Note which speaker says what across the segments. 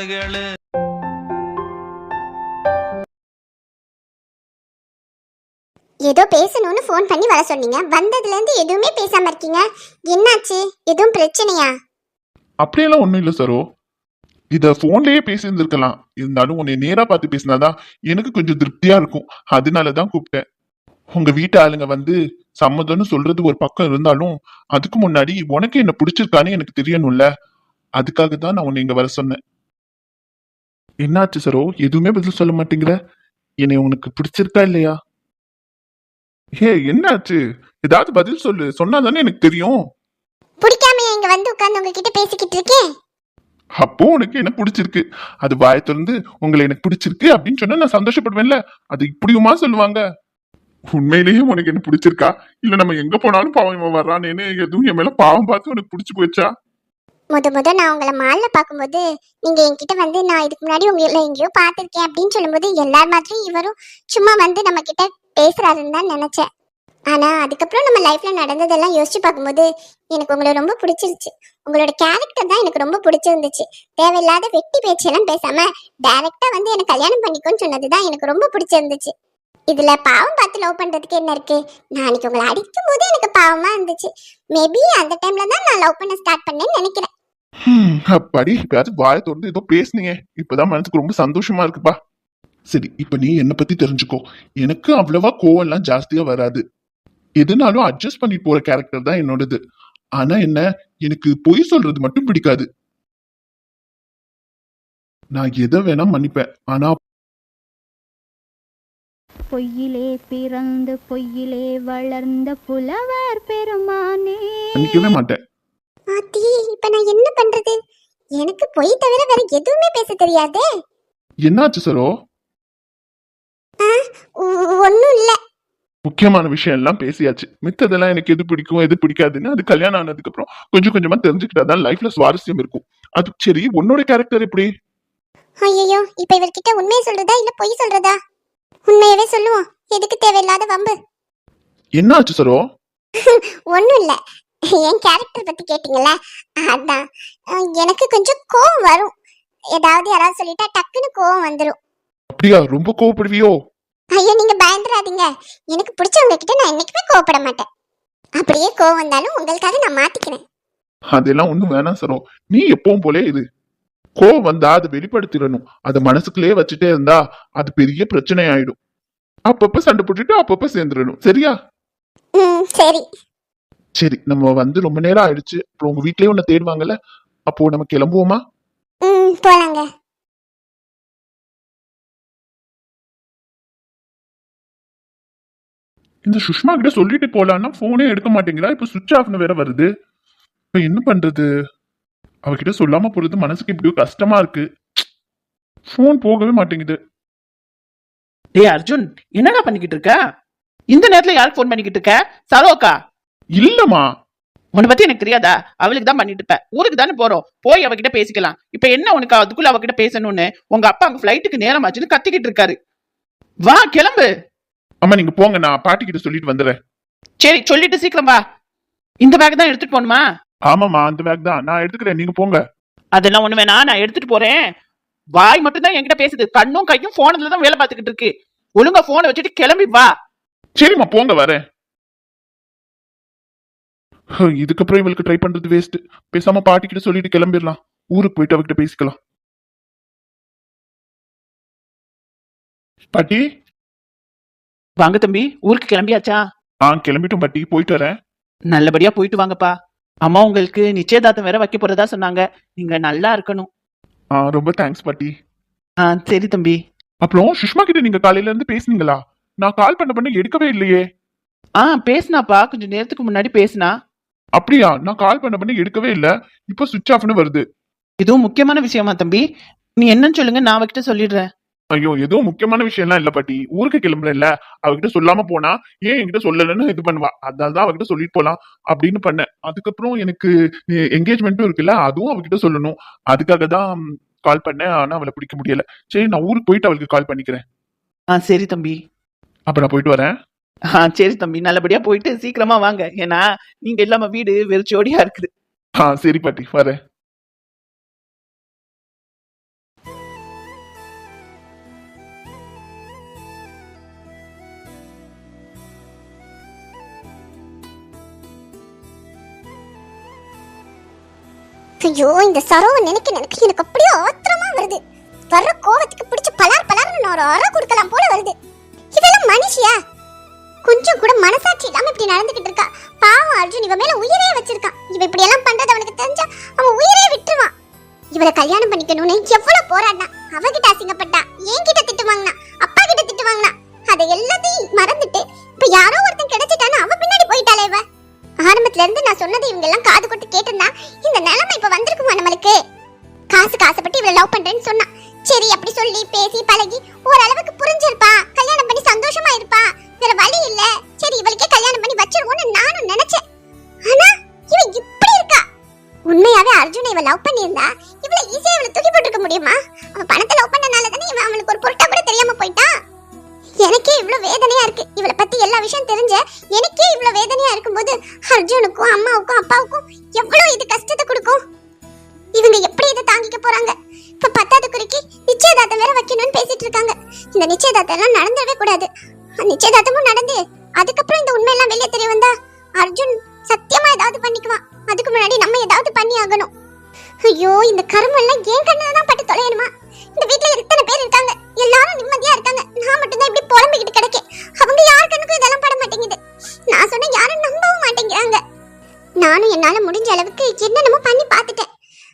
Speaker 1: காது கேளு.
Speaker 2: ஏதோ பேசணும்னு ஃபோன் பண்ணி வர சொன்னீங்க. வந்ததுல இருந்து எதுவுமே பேசாம இருக்கீங்க. என்னாச்சு? எதுவும் பிரச்சனையா?
Speaker 3: அப்படியெல்லாம் ஒண்ணும் இல்ல சரோ. இத போன்லயே பேசியிருந்திருக்கலாம். இருந்தாலும் உன்னை நேரா பார்த்து பேசினாதான் எனக்கு கொஞ்சம் திருப்தியா இருக்கும். அதனாலதான் கூப்பிட்டேன். உங்க வீட்டு ஆளுங்க வந்து சம்மதம்னு சொல்றது ஒரு பக்கம் இருந்தாலும் அதுக்கு முன்னாடி உனக்கு என்ன பிடிச்சிருக்கான்னு எனக்கு தெரியணும்ல. அதுக்காக தான் நான் உன்னை இங்க வர சொன்னேன். என்னாச்சு சரோ? எதுவுமே பதில் சொல்ல மாட்டேங்கிற. என்னை உனக்கு பிடிச்சிருக்கா இல்லையா? ஏ என்னாச்சு? ஏதாவது பதில் சொல்லு. சொன்னாதானே எனக்கு தெரியும்.
Speaker 2: பிடிக்காம இங்க வந்து உட்கார்ந்து உங்ககிட்ட பேசிக்கிட்டு இருக்கேன்.
Speaker 3: அப்போ உனக்கு என்ன பிடிச்சிருக்கு? அது வாயை திறந்து உங்களை எனக்கு பிடிச்சிருக்கு அப்படின்னு சொன்னா நான் சந்தோஷப்படுவேன்ல. அது இப்படியுமா சொல்லுவாங்க? உண்மையிலேயே உனக்கு என்ன பிடிச்சிருக்கா? இல்ல நம்ம எங்க போனாலும் பாவம் இவன் வர்றானேன்னு எதுவும் என் மேல பாவம் பார்த்து உனக்கு பிடிச்சு போச்சா?
Speaker 2: முத முத நான் உங்களை மாலில் பார்க்கும்போது நீங்கள் என்கிட்ட வந்து நான் இதுக்கு முன்னாடி உங்களை எங்கேயோ பார்த்துருக்கேன் அப்படின்னு சொல்லும்போது எல்லார் மாதிரியும் இவரும் சும்மா வந்து நம்ம கிட்ட பேசுறாருன்னு தான் நினச்சேன். ஆனால் அதுக்கப்புறம் நம்ம லைஃப்பில் நடந்ததெல்லாம் யோசிச்சு பார்க்கும்போது எனக்கு உங்களை ரொம்ப பிடிச்சிருச்சு. உங்களோட கேரக்டர் தான் எனக்கு ரொம்ப பிடிச்சிருந்துச்சு. தேவையில்லாத வெட்டி பேச்செல்லாம் பேசாமல் டைரெக்டாக வந்து எனக்கு கல்யாணம் பண்ணிக்கோன்னு சொன்னது தான் எனக்கு ரொம்ப பிடிச்சிருந்துச்சு. இதுல பாவம் பார்த்து லவ் பண்றதுக்கு என்ன இருக்கு? நான் அன்னைக்கு உங்களை அடிக்கும் போது எனக்கு பாவமா இருந்துச்சு. மேபி அந்த டைம்ல தான் நான் லவ் பண்ண ஸ்டார்ட் பண்ணேன்னு நினைக்கிறேன்.
Speaker 3: அப்பாடி இப்பயாச்சும் வாயை திறந்து ஏதோ பேசுனீங்க. இப்பதான் மனசுக்கு ரொம்ப சந்தோஷமா இருக்குப்பா. சரி இப்ப நீ என்ன பத்தி தெரிஞ்சுக்கோ. எனக்கு அவ்வளவா கோவம்லாம் ஜாஸ்தியா வராது. எதுனாலும் அட்ஜஸ்ட் பண்ணி போற கேரக்டர் தான் என்னோடது. ஆனா என்ன எனக்கு பொய் சொல்றது மட்டும் பிடிக்காது. நான் எதை வேணா மன்னிப்பேன். ஆனா
Speaker 4: பொய்யிலே பிறந்து பொய்யிலே வளர்ந்த புலவர் பெருமானே.
Speaker 3: மன்னிக்கவே மாட்டேன்.
Speaker 2: ஆத்தி இப்ப நான் என்ன பண்றது? எனக்கு பொய் தவிர வேற எதுவுமே பேச தெரியாதே.
Speaker 3: என்னாச்சு சரோ?
Speaker 2: ஒன்னும் இல்ல.
Speaker 3: முக்கியமான விஷயம் எல்லாம் பேசியாச்சு. மித்ததெல்லாம் எனக்கு எது பிடிக்கும் எது பிடிக்காதுன்னு அது கல்யாணம் ஆனதுக்கு அப்புறம் கொஞ்சம் கொஞ்சமா தெரிஞ்சுக்கிட்டாதான் லைஃப்ல சுவாரஸ்யம் இருக்கும். அது சரி உன்னோட கேரக்டர் எப்படி?
Speaker 2: ஐயோ இப்ப இவர்கிட்ட உண்மையை சொல்றதா இல்ல பொய் சொல்றதா? உண்மையவே சொல்லுவோம். எதுக்கு தேவையில்லாத வம்பு.
Speaker 3: என்னாச்சு சரோ?
Speaker 2: ஒன்னும் இல்ல. என் கேரக்டர் பத்தி கேட்டீங்கல்ல? அதான். எனக்கு கொஞ்சம் கோவம் வரும். ஏதாவது யாராவது சொல்லிட்டா டக்குன்னு கோவம் வந்துரும்.
Speaker 3: அப்படியா? ரொம்ப கோவப்படுவியோ?
Speaker 2: ஐயோ நீங்க பயந்துடாதீங்க. எனக்கு பிடிச்சவங்க கிட்ட நான் என்னைக்குமே கோவப்பட மாட்டேன். அப்படியே கோவம் வந்தாலும் உங்களுக்காக நான் மாத்திக்கிறேன்.
Speaker 3: அதெல்லாம் ஒண்ணும் வேணாம் சரோ. நீ எப்பவும் போலே இது கோவம் வந்தா அதை வெளிப்படுத்திடணும். அதை மனசுக்குள்ளேயே வச்சுட்டே இருந்தா அது பெரிய பிரச்சனை ஆயிடும் அப்பப்ப சண்டை போட்டுட்டு அப்பப்ப சேர்ந்துடணும். சரியா?
Speaker 2: ம் சரி.
Speaker 3: சரி நம்ம வந்து ரொம்ப நேரம் ஆயிடுச்சு. அப்புறம் உங்க வீட்லயே உன்னை தேடுவாங்கல்ல? அப்போ நம்ம கிளம்புவோமா?
Speaker 2: ம் போலாங்க.
Speaker 3: இந்த சுஷ்மா கிட்ட சொல்லிட்டு போலான்னா போனே எடுக்க மாட்டேங்கிறா. இப்ப சுவிட்ச் ஆஃப்னு வேற வருது. இப்ப என்ன பண்றது? அவகிட்ட சொல்லாம போறது மனசுக்கு இப்படியோ கஷ்டமா இருக்கு. ஃபோன் போகவே மாட்டேங்குது.
Speaker 5: டேய் அர்ஜுன் என்னடா பண்ணிக்கிட்டு இருக்க? இந்த நேரத்துல யாருக்கு ஃபோன் பண்ணிக்கிட்டு இருக்க? சரோக்கா
Speaker 3: இல்லம்மா.
Speaker 5: உன்னை பத்தி எனக்கு தெரியாதா? அவளுக்கு தான் பண்ணிட்டு இருப்ப. ஊருக்கு தானே போறோம். போய் அவகிட்ட பேசிக்கலாம். இப்ப என்ன உனக்கு அதுக்குள்ள அவகிட்ட பேசணும்னு? உங்க அப்பா அங்க ஃபிளைட்டுக்கு நேரம் ஆச்சுன்னு கத்திக்கிட்டு இருக்காரு. வா கிளம்பு.
Speaker 3: அம்மா நீங்க போங்க. நான் பாட்டி கிட்ட சொல்லிட்டு வந்துடுறேன்.
Speaker 5: சரி சொல்லிட்டு சீக்கிரம் வா. இந்த பேக் தான் எடுத்துட்டு போகணுமா?
Speaker 3: ஆமாம்மா அந்த பேக் தான். நான் எடுத்துக்கிறேன். நீங்க போங்க.
Speaker 5: அதெல்லாம் ஒண்ணு வேணா நான் எடுத்துட்டு போறேன். வாய் மட்டும் தான் என்கிட்ட பேசுது. கண்ணும் கையும் போனதுல தான் வேலை பார்த்துக்கிட்டு இருக்கு. ஒழுங்கா போனை வச்சுட்டு கிளம்பி வா.
Speaker 3: சரிம்மா போங்க வரேன். இதுக்கப்புறம் இவளுக்கு ட்ரை பண்றது வேஸ்ட் பேசாம பாட்டி கிட்ட சொல்லிட்டு கிளம்பிடலாம் ஊருக்கு போயிட்டு அவகிட்ட பேசிக்கலாம். பாட்டி?
Speaker 5: வாங்க தம்பி ஊருக்கு கிளம்பியாச்சா?
Speaker 3: ஆ கிளம்பிட்டோம் பாட்டி போயிட்டு வரேன்.
Speaker 5: நல்லபடியா போயிட்டு வாங்கப்பா. அம்மா உங்களுக்கு நிச்சயதார்த்தம் வேற வைக்க போறதா சொன்னாங்க. நீங்க நல்லா இருக்கணும்.
Speaker 3: ஆ ரொம்ப தேங்க்ஸ் பாட்டி.
Speaker 5: ஆ சரி தம்பி.
Speaker 3: அப்புறம் சுஷ்மா கிட்ட நீங்க காலையில இருந்து பேசுனீங்களா? நான் கால் பண்ண பண்ண எடுக்கவே இல்லையே.
Speaker 5: ஆ பேசுனாப்பா. கொஞ்சம் நேரத்துக்கு முன்னாடி பேசுனா.
Speaker 3: அப்படியா? நான் கால் பண்ண பண்ண எடுக்கவே இல்ல. இப்போ சுவிட்ச் ஆஃப்னு வருது.
Speaker 5: இதுவும் முக்கியமான விஷயமா தம்பி? நீ என்னன்னு சொல்லுங்க நான் அவகிட்ட சொல்லிடுறேன்.
Speaker 3: ஐயோ ஏதோ முக்கியமான விஷயம்லாம் இல்ல பாட்டி. ஊருக்கு கிளம்புறேன்ல. அவகிட்ட சொல்லாம போனா ஏன் என்கிட்ட சொல்லலன்னு இது பண்ணுவா. அதனால தான் அவகிட்ட சொல்லிட்டு போலாம் அப்படின்னு பண்ணேன். அதுக்கப்புறம் எனக்கு என்கேஜ்மெண்ட்டும் இருக்குல்ல அதுவும் அவகிட்ட சொல்லணும். அதுக்காக தான் கால் பண்ணேன். ஆனா அவளை பிடிக்க முடியல. சரி நான் ஊருக்கு போயிட்டு அவளுக்கு கால் பண்ணிக்கிறேன்.
Speaker 5: ஆ சரி தம்பி.
Speaker 3: அப்ப நான் போயிட்டு வரேன்.
Speaker 5: ஆ சரி தம்பி நல்லபடியா போயிட்டு சீக்கிரமா வாங்க. ஏன்னா நீங்க இல்லாம வீடு வெறிச்சோடியா இருக்குது.
Speaker 3: ஆ சரி பாட்டி வரேன்.
Speaker 2: ஐயோ இந்த சரவ நினைக்க நினைக்க எனக்கு அப்படியே ஆத்திரமா வருது. வர்ற கோவத்துக்கு பிடிச்சு பலார் பலார்னு ஒரு அற கொடுக்கலாம் போல வருது. இதெல்லாம் மனுஷியா? கொஞ்சம் கூட மனசாட்சி இல்லாம இப்படி நடந்துகிட்டு இருக்கா? பாவம் அர்ஜுன் இவ மேல உயிரே வச்சிருக்கான். இவ இப்படி எல்லாம் பண்றது அவனுக்கு தெரிஞ்சா அவன் உயிரே விட்டுருவான். இவளை கல்யாணம் பண்ணிக்கணும்னு எவ்வளவு போராடினா அவகிட்ட அசிங்கப்பட்டா என்கிட்ட திட்டு வாங்கினா அப்பா கிட்ட திட்டு வாங்கினா அதை எல்லாத்தையும் மறந்துட்டு இப்ப யாரோ ஒருத்தன் கிடைச்சிட்டான்னு அவ பின்னாடி போயிட்டாளே இவ. ஆரம்பத்துல இருந்து நான் சொன்னதை இவங்க எல்லாம் காது கொடுத்து கேட்டிருந்தா இந்த நிலைமை இப்ப வந்திருக்குமா நம்மளுக்கு? காசு ஆசைப்பட்டு இவளை லவ் பண்றேன்னு சொன்னா. சரி அப்படி சொல்லி பேசி பழகி ஓரளவுக்கு புரிஞ்சிருப்பா. அர்ஜுனை பண்ணியிருந்தா ஈஸியா இவளை தூக்கி போட்டுருக்க முடியுமா? அவ பணத்தை லவ் பண்ணனால தானே இவன் அவனுக்கு ஒரு பொருட்டா கூட தெரியாம போயிட்டான் எனக்கே இவ்வளவு வேதனையா இருக்கு. இவளை பத்தி எல்லா விஷயம் தெரிஞ்ச எனக்கே இவ்வளவு வேதனையா இருக்கும்போது அர்ஜுனுக்கும் அம்மாவுக்கும் அப்பாவுக்கும் எவ்வளவு இது கஷ்டத்தை கொடுக்கும்? இவங்க எப்படி இதை தாங்கிக்க போறாங்க? இப்ப பத்தாவது குறிக்கு நிச்சயதார்த்தம் வேற வைக்கணும்னு பேசிட்டு இருக்காங்க. இந்த நிச்சயதார்த்தம் எல்லாம் நடந்துடவே கூடாது. நிச்சயதார்த்தமும் நடந்து அதுக்கப்புறம் இந்த உண்மையெல்லாம் வெளியே தெரிய வந்தா அர்ஜுன் சத்தியமா ஏதாவது பண்ணிக்குவான். அதுக்கு முன்னாடி நம்ம ஏதாவது பண்ணி ஆகணும் ஐயோ இந்த கருமெல்லாம் ஏன் கண்ணுல தான் பட்டு தொலையணுமா? இந்த வீட்டுல இத்தனை பேர் இருக்காங்க? எல்லாரும் நிம்மதியா இருக்காங்க. நான் மட்டும் தான் இப்படி புலம்பிக்கிட்டு கிடக்கேன். அவங்க யார் கண்ணுக்கும் இதெல்லாம் பட மாட்டேங்குது. நான் சொன்ன யாரும் நம்பவும் மாட்டேங்கிறாங்க. நானும் என்னால முடிஞ்ச அளவுக்கு என்னென்னமோ பண்ணி பார்த்துட்டேன்.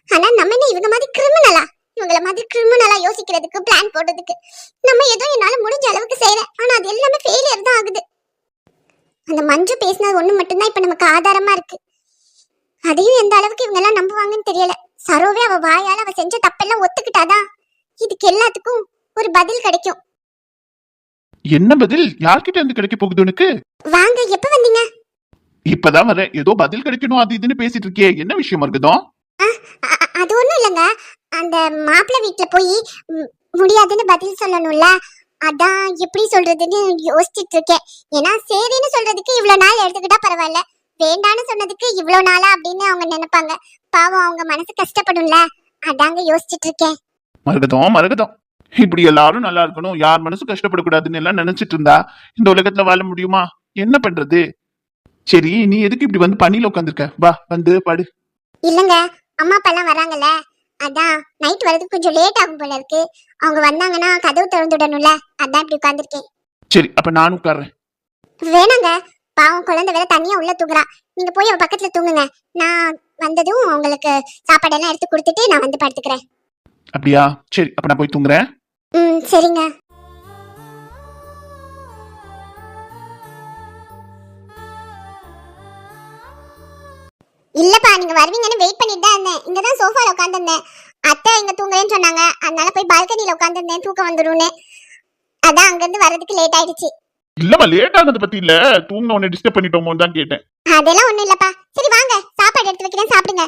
Speaker 2: ஆனா நம்ம என்ன இவங்க மாதிரி கிரிமினலா இவங்கள மாதிரி கிரிமினலா யோசிக்கிறதுக்கு பிளான் போடுறதுக்கு நம்ம ஏதோ என்னால முடிஞ்ச அளவுக்கு செய்யறேன். ஆனா அது எல்லாமே ஃபெயிலியர் தான் ஆகுது. அந்த மஞ்சு பேசினது ஒண்ணு மட்டும்தான் இப்ப நமக்கு ஆதாரமா இருக்கு. அதையும் எந்த அளவுக்கு இவங்க எல்லாம் நம்புவாங்கன்னு தெரியல. சரோவே அவ வாயால அவ செஞ்ச தப்பெல்லாம் ஒத்துக்கிட்டாதான். இதுக்கு எல்லாத்துக்கும் ஒரு பதில் கிடைக்கும்.
Speaker 3: என்ன பதில்? யார்கிட்ட இருந்து கிடைக்க போகுது உனக்கு?
Speaker 2: வாங்க எப்ப வந்தீங்க?
Speaker 3: இப்பதான் வரேன். ஏதோ பதில் கிடைக்கணும் அது இதுன்னு பேசிட்டு இருக்கியே. என்ன விஷயம் இருக்குதோ
Speaker 2: அது ஒண்ணும் இல்லைங்க. அந்த மாப்பிள்ளை வீட்டுல போய் முடியாதுன்னு பதில் சொல்லணும்ல? அதான் எப்படி சொல்றதுன்னு யோசிச்சுட்டு இருக்கேன். ஏன்னா சரின்னு சொல்றதுக்கு இவ்வளவு நாள் எடுத்துக்கிட்டா பரவாயில்ல. வேண்டான்னு சொன்னதுக்கு இவ்வளவு நாளா அப்படின்னு அவங்க நினைப்பாங்க. பாவம் அவங்க மனசு கஷ்டப்படும்ல. அதாங்க யோசிச்சுட்டு இருக்கேன்.
Speaker 3: மரகதம் மரகதம் இப்படி எல்லாரும் நல்லா இருக்கணும். யார் மனசும் கஷ்டப்படக்கூடாதுன்னு எல்லாம் நினைச்சிட்டு இருந்தா இந்த உலகத்துல வாழ முடியுமா? என்ன பண்றது? சரி நீ எதுக்கு இப்படி வந்து பணியில உட்காந்துருக்க வா வந்து படு.
Speaker 2: இல்லங்க அம்மா அப்பா எல்லாம் வராங்கல்ல. அதான் நைட் வரதுக்கு கொஞ்சம் லேட் ஆகும் போல இருக்கு. அவங்க வந்தாங்கன்னா கதவு திறந்து விடணும்ல அதான் இப்படி உட்காந்துருக்கேன்
Speaker 3: சரி அப்ப நானும் உட்கார்றேன்.
Speaker 2: வேணாங்க பாவம் குழந்தை வேற தனியா உள்ள தூங்குறா. நீங்க போய் அவ பக்கத்துல தூங்குங்க. நான் வந்ததும் உங்களுக்கு சாப்பாடெல்லாம் எடுத்து கொடுத்துட்டு நான் வந்து படுத்துக்கிறேன்.
Speaker 3: அப்படியா? சரி அப்ப நான் போய் தூங்குறேன்.
Speaker 2: ம் சரிங்க. இல்லப்பா நீங்க வருவீங்கன்னு வெயிட் பண்ணிட்டு தான் இருந்தேன். இங்க தான் சோஃபால உட்காந்துருந்தேன் அத்தை இங்க தூங்குறேன்னு சொன்னாங்க. அதனால போய் பால்கனில உட்காந்துருந்தேன் தூக்கம் வந்துரும்னு. அதான் அங்க இருந்து வர்றதுக்கு லேட் ஆயிடுச்சு.
Speaker 3: இல்லம்மா லேட் ஆனது பத்தி இல்ல. தூங்க உன்னை டிஸ்டர்ப் பண்ணிட்டோமோன்னு தான் கேட்டேன்.
Speaker 2: அதெல்லாம் ஒண்ணும் இல்லப்பா. சரி வாங்க. சாப்பாடு எடுத்து வைக்கிறேன் சாப்பிடுங்க.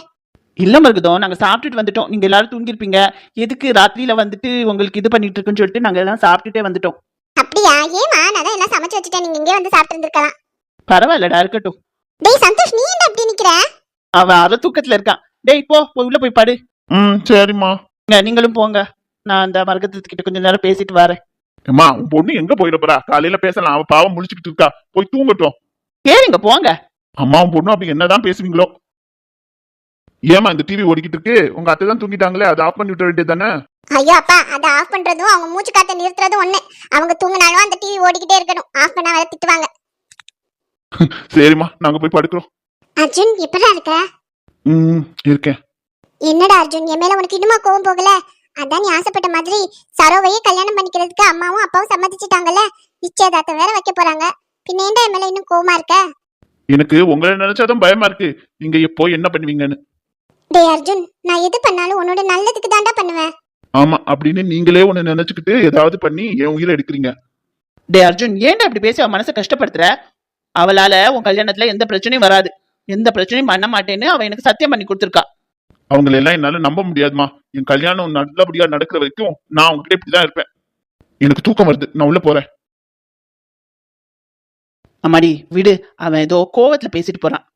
Speaker 5: இல்ல மருகதம் நாங்க சாப்பிட்டுட்டு வந்துட்டோம். நீங்க எல்லாரும் தூங்கிருப்பீங்க எதுக்கு ராத்திரியில வந்துட்டு உங்களுக்கு இது பண்ணிட்டு இருக்குன்னு சொல்லிட்டு நாங்க எல்லாம் சாப்பிட்டுட்டே வந்துட்டோம்.
Speaker 2: அப்படியா? ஏமா நான் தான் எல்லாம் சமைச்சு வச்சுட்டேன். நீங்க இங்கே வந்து சாப்பிட்டு இருந்திருக்கலாம்
Speaker 5: பரவாயில்லடா இருக்கட்டும்.
Speaker 2: டேய் சந்தோஷ் நீ என்ன அப்படி நிக்கிற?
Speaker 5: அவன் அரை தூக்கத்துல இருக்கான். டேய் போ போய் உள்ள போய் படு.
Speaker 3: ம் சரிம்மா.
Speaker 5: நீங்களும் போங்க. நான் அந்த மரகதத்துக்கிட்ட கொஞ்ச நேரம் பேசிட்டு வரேன்.
Speaker 3: அம்மா உன் பொண்ணு எங்க போயிட போறா காலையில பேசலாம். அவ பாவம் முழிச்சுக்கிட்டு இருக்கா. போய் தூங்கட்டும்.
Speaker 5: கேளுங்க போங்க.
Speaker 3: அம்மா உன் பொண்ணு அப்படி என்னதான் பேசுவீங்களோ? ஏமா இந்த டிவி ஓடிக்கிட்டு இருக்கு? உங்க அத்தை தான் தூங்கிட்டாங்களே அதை ஆஃப் பண்ணி விட்ட வேண்டியது தானே?
Speaker 2: ஐயோ அப்பா அதை ஆஃப் பண்றதும் அவங்க மூச்சு காத்த நிறுத்துறதும் ஒண்ணு. அவங்க தூங்கினாலும் அந்த டிவி ஓடிக்கிட்டே இருக்கணும். ஆஃப் பண்ணா வேற திட்டுவாங்க.
Speaker 3: சரிம்மா நாங்க போய் படுக்கிறோம்.
Speaker 2: அர்ஜுன் எப்படா இருக்க?
Speaker 3: ம் இருக்கேன்.
Speaker 2: என்னடா அர்ஜுன் என் மேல உனக்கு இன்னுமா கோவம் போகல? அதான் நீ ஆசைப்பட்ட மாதிரி சரோவையே கல்யாணம் பண்ணிக்கிறதுக்கு அம்மாவும் அப்பாவும் சம்மதிச்சிட்டாங்கல்ல? நிச்சயதார்த்தம் வேற வைக்க போறாங்க. பின்ன ஏன்டா என் மேல இன்னும் கோவமா இருக்க?
Speaker 3: எனக்கு உங்களை நினைச்சாதான் பயமா இருக்கு. நீங்க எப்போ என்ன பண்ணுவீங்கன்னு?
Speaker 2: டேய் அர்ஜுன் நான் எது பண்ணாலும் உன்னோட நல்லதுக்கு தான்டா பண்ணுவேன்.
Speaker 3: ஆமா அப்படின்னு நீங்களே ஒண்ணு நினைச்சுக்கிட்டு ஏதாவது பண்ணி என் உயிரை எடுக்கிறீங்க.
Speaker 5: டே அர்ஜுன் ஏன்டா இப்படி பேசி அவன் மனசை கஷ்டப்படுத்துற? அவளால உன் கல்யாணத்துல எந்த பிரச்சனையும் வராது. எந்த பிரச்சனையும் பண்ண மாட்டேன்னு அவன் எனக்கு சத்தியம் பண்ணி கொடுத்துருக்கா.
Speaker 3: அவங்கள எல்லாம் என்னால நம்ப முடியாதுமா. என் கல்யாணம் நல்லபடியா நடக்கிற வரைக்கும் நான் உங்ககிட்ட இப்படிதான் இருப்பேன். எனக்கு தூக்கம் வருது. நான் உள்ள போறேன்.
Speaker 5: அம்மாடி விடு. அவன் ஏதோ கோவத்துல பேசிட்டு போறான்.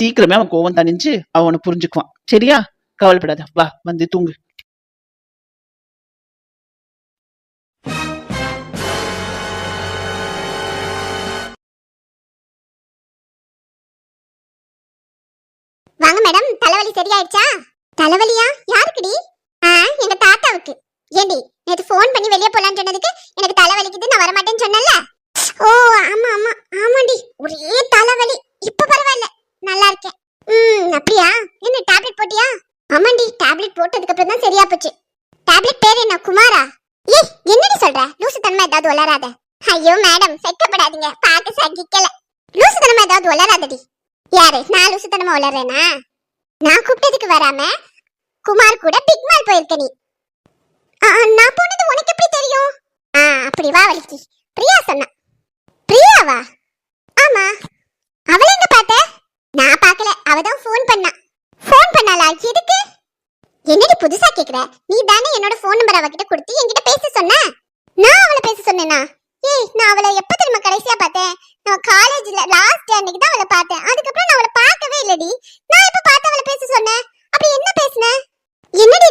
Speaker 5: சீக்கிரமே அவன் கோவம் தணிஞ்சு அவனை புரிஞ்சுக்குவான். சரியா? கவலைப்படாத. வா வந்து தூங்கு.
Speaker 2: சரியாயிடுச்சா தலைவலியா? யாருக்குடி? ஆ எங்க தாத்தாவுக்கு. ஏண்டி நேத்து ஃபோன் பண்ணி வெளியே போலான்னு சொன்னதுக்கு எனக்கு தலைவலிக்குது நான் வரமாட்டேன்னு சொன்னல ஓ ஆமா ஆமா ஆமாடி ஒரே தலைவலி. இப்ப பரவாயில்ல. நல்லா இருக்கேன். ம் அப்படியா? என்ன டேப்லெட் போட்டியா? ஆமாண்டி டேப்லெட் போட்டதுக்கு அப்புறம் தான் சரியா போச்சு. டேப்லெட் பேர் என்ன குமாரா? ஏய் என்னடி சொல்ற? லூசு தன்மை ஏதாவது வளராத. ஐயோ மேடம் வெக்கப்படாதீங்க பார்க்க சகிக்கல. லூசு தன்மை ஏதாவது வளராதடி. யாரு நான் லூசு தன்மை வளர்றேனா? நான் கூப்பிட்டதுக்கு வராம குமார் கூட பிக் மால் போயிருக்க நீ. நான் போனது உனக்கு எப்படி தெரியும்? ஆ அப்படி வா வலிக்கு. பிரியா சொன்னா. பிரியாவா? ஆமா. அவளை எங்க பார்த்த? நான் பார்க்கல. அவ தான் ஃபோன் பண்ணா. ஃபோன் பண்ணாளா? எதுக்கு? என்னடி புதுசா கேக்குற? நீ தானே என்னோட ஃபோன் நம்பர் அவகிட்ட கொடுத்து என்கிட்ட பேச சொன்ன? நான் அவளை பேச சொன்னேனா? ஏய் நான் அவளை எப்ப தெரியுமா கடைசியா பார்த்தேன்? நான் காலேஜ்ல லாஸ்ட் டே அன்னைக்கு தான் அவளை பார்த்தேன். அதுக்கப்புறம் நான் அவளை பார்க்கவே இல்லடி. நான் எப்ப பார்த்து அவளை பேச சொன்னேன்? அப்படி என்ன பேசுன? என்னடி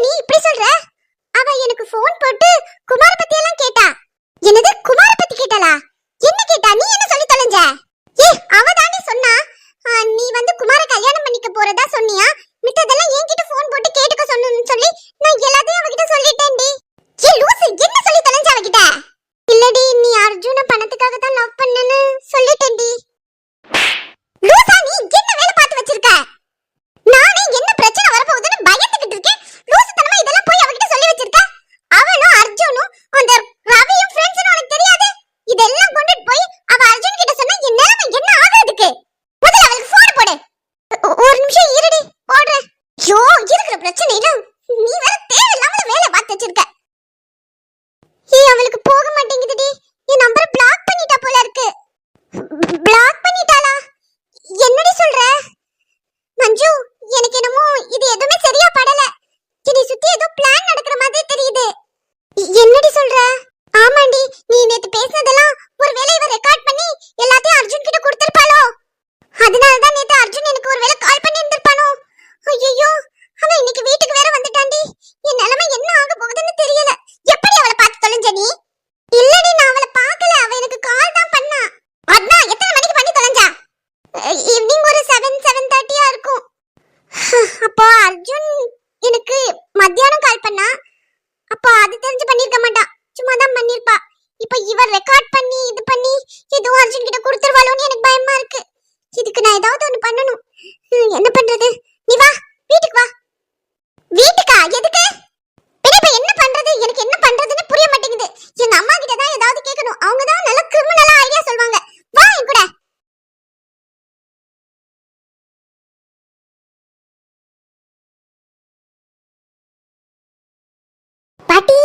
Speaker 2: பாட்டி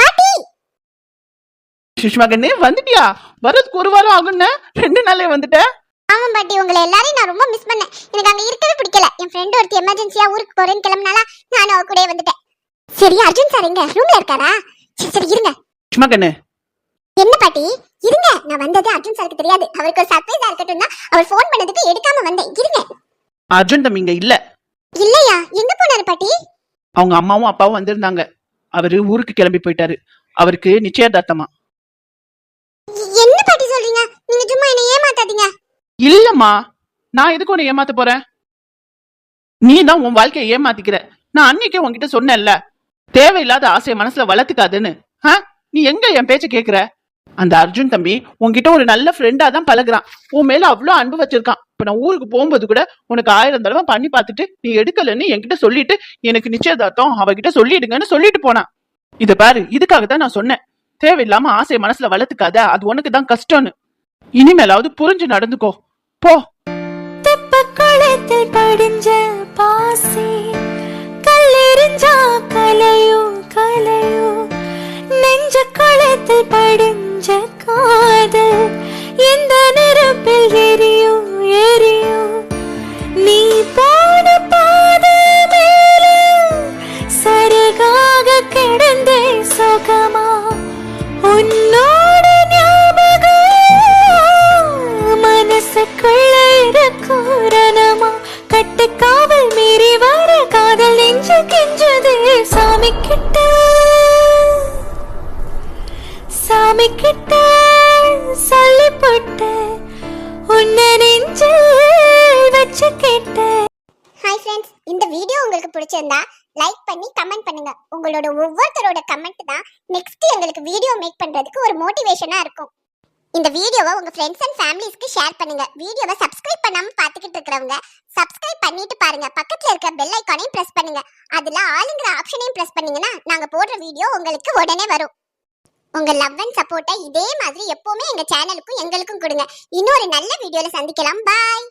Speaker 2: பாட்டி.
Speaker 5: சுஷ்மா கண்ணு வந்துட்டியா? வரதுக்கு ஒரு வாரம் ஆகும்னு. ரெண்டு நாளே வந்துட்ட.
Speaker 2: ஆமா பாட்டி உங்களை எல்லாரையும் நான் ரொம்ப மிஸ் பண்ணேன். எனக்கு அங்க இருக்கவே பிடிக்கல. என் ஃப்ரெண்ட் ஒருத்தி எமர்ஜென்சியா ஊருக்கு போறேன்னு கிளம்பினாலா நானும் அவ கூடயே வந்துட்டேன். சரி அர்ஜுன் சார் எங்க? ரூம்ல இருக்காரா? சரி சரி இருங்க.
Speaker 5: சுஷ்மா கண்ணு
Speaker 2: என்ன பாட்டி? இருங்க. நான் வந்தது அர்ஜுன் சாருக்கு தெரியாது. அவருக்கு ஒரு சர்ப்ரைஸா இருக்கட்டும் தான். அவர் ஃபோன் பண்ணதுக்கு எடுக்காம வந்தேன். இருங்க.
Speaker 5: அர்ஜுன் தம்பி இங்க இல்ல.
Speaker 2: இல்லையா? எங்க போனாரு பாட்டி?
Speaker 5: அவங்க அம்மாவும் அப்பாவும் வந்திருந்தாங்க. அவரு ஊருக்கு கிளம்பி போயிட்டாரு. அவருக்கு நிச்சயதார்த்தமா.
Speaker 2: என்ன பாட்டி சொல்றீங்க? நீங்க சும்மா என்ன ஏமாத்தாதீங்க.
Speaker 5: இல்லம்மா நான் எதுக்கு உன்னை ஏமாத்த போறேன்? நீ தான் உன் வாழ்க்கையை ஏமாத்திக்கிற. நான் அன்னைக்கே உன்கிட்ட சொன்னேன்ல தேவையில்லாத ஆசையை மனசுல வளர்த்துக்காதுன்னு? நீ எங்க என் பேச்ச கேக்குற? அந்த அர்ஜுன் தம்பி உன்கிட்ட ஒரு நல்ல ஃப்ரெண்டா தான் பழகுறான். உன் மேல அவ்வளோ அன்பு வச்சிருக்கான். இப்ப நான் ஊருக்கு போகும்போது கூட உனக்கு ஆயிரம் தடவை பண்ணி பார்த்துட்டு நீ எடுக்கலன்னு என்கிட்ட சொல்லிட்டு எனக்கு நிச்சயதார்த்தம் அவகிட்ட சொல்லிடுங்கன்னு சொல்லிட்டு போனான். இத பாரு இதுக்காக தான் நான் சொன்னேன். தேவையில்லாம ஆசையை மனசுல வளர்த்துக்காத அது உனக்கு தான் கஷ்டம்னு. இனிமேலாவது புரிஞ்சு நடந்துக்கோ. போ.
Speaker 1: படிஞ்ச பாசி கல்லெறிஞ்சா கலையும் கலையும். நெஞ்ச குளத்தில் படிஞ்ச காதல் இந்த நெருப்பில் எரியும் எரியும். நீ
Speaker 2: போ பிடிச்சிருந்தா லைக் பண்ணி கமெண்ட் பண்ணுங்க. உங்களோட ஒவ்வொருத்தரோட கமெண்ட் தான் நெக்ஸ்ட் எங்களுக்கு வீடியோ மேக் பண்றதுக்கு ஒரு மோட்டிவேஷனா இருக்கும். இந்த வீடியோவை உங்க ஃப்ரெண்ட்ஸ் அண்ட் ஃபேமிலிஸ்க்கு ஷேர் பண்ணுங்க. வீடியோவை சப்ஸ்கிரைப் பண்ணாம பாத்துக்கிட்டு இருக்கிறவங்க சப்ஸ்கிரைப் பண்ணிட்டு பாருங்க. பக்கத்துல இருக்க பெல் ஐக்கானையும் பிரஸ் பண்ணுங்க. அதுல ஆளுங்கிற ஆப்ஷனையும் பிரஸ் பண்ணீங்கன்னா நாங்க போடுற வீடியோ உங்களுக்கு உடனே வரும். உங்க லவ் அண்ட் சப்போர்ட்டை இதே மாதிரி எப்பவுமே எங்க சேனலுக்கும் எங்களுக்கும் கொடுங்க. இன்னொரு நல்ல வீடியோல சந்திக்கலாம். பாய்